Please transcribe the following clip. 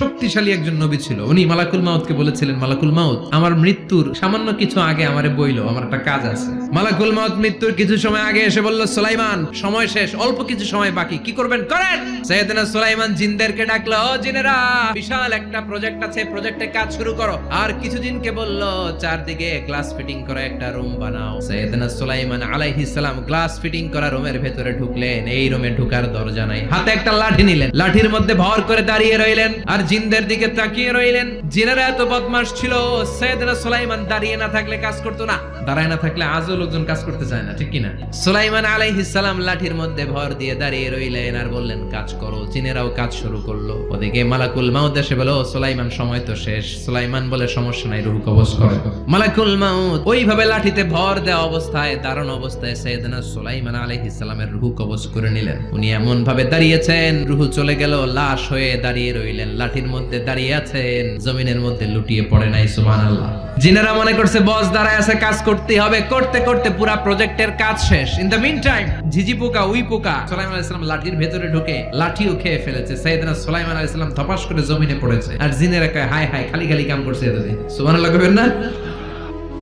শক্তিশালী একজন নবী ছিল। উনি মালাকুল মাউতকে বলেছিলেন, মালাকুল মাউত, আমার মৃত্যুর সামান্য কিছু আগে আমারে বইলো, আমার একটা কাজ আছে। মালাকুল মাউত মৃত্যুর কিছু সময় আগে এসে বলল, সুলাইমান, সময় শেষ, অল্প কিছু সময় বাকি, কি করবেন? করেন! সৈয়দনা সুলাইমান জিনদেরকে ডাকলো, "ও জিনেরা, বিশাল একটা প্রজেক্ট আছে, প্রজেক্টে কাজ শুরু করো। আর কিছুদিনকে বলল, চারদিকে গ্লাস ফিটিং করা একটা রুম বানাও। সৈয়দনা সুলাইমান আলাইহিস সালাম গ্লাস ফিটিং করা রুমের ভেতরে ঢুকলেন, এই রুমে ঢুকার দরজা নাই। হাতে একটা লাঠি নিলেন, লাঠির মধ্যে ভর করে দাঁড়িয়ে রইলেন। আর জিনদের দিকে তাকিয়ে রইলেন। জিনেরা এত বদমাশ ছিল, সৈয়দনা সুলাইমান দাঁড়িয়ে না থাকলে কাজ করতো না। দাঁড়ায় না থাকলে আজও লোকজন কাজ করতে চায় না, ঠিক কিনা সুলাইমান আলাইহিস সালাম লাঠির মধ্যে ভর দিয়ে দাঁড়িয়ে রইলেন আর বললেন, কাজ করো। জিনেরাও কাজ শুরু করল। ওদিকে মালাকুল মাউত এসে বলো সুলাইমান, সময় তো শেষ। সুলাইমান বলে, সমস্যা নাই, রুহ কবজ করো। মালাকুল মাউত ওইভাবে লাঠিতে ভর দেওয়া অবস্থায়, দারুণ অবস্থায় সৈয়দনা সুলাইমান আলাইহিস সালামের রুহু কবজ করে নিলেন। উনি এমন ভাবে দাঁড়িয়েছেন, রুহু চলে গেল, লাশ হয়ে দাঁড়িয়ে রইলেন লাঠির মধ্যে দাঁড়িয়ে আছেন, জমিনের মধ্যে লুটিয়ে পড়ে নাই সুমান আল্লাহ জিনেরা মনে করছে, বস দাঁড়ায় আছে, কাজ করতে হবে, করতে করতে পুরা প্রজেক্টের কাজ শেষ। ইন দ্য মিন টাইম ঝিঝি পোকা, উই পোকা, সোলাইমান আলাইসালাম সালাম লাঠির ভেতরে ঢুকে লাঠিও খেয়ে ফেলেছে। সাইদিন সোলাইমান আলাইসালাম সালাম ধপাস করে জমিনে পড়েছে। আর জিনেরা কয় হাই হাই খালি খালি কাম করছে এতদিন আল্লাহ কইবেন না?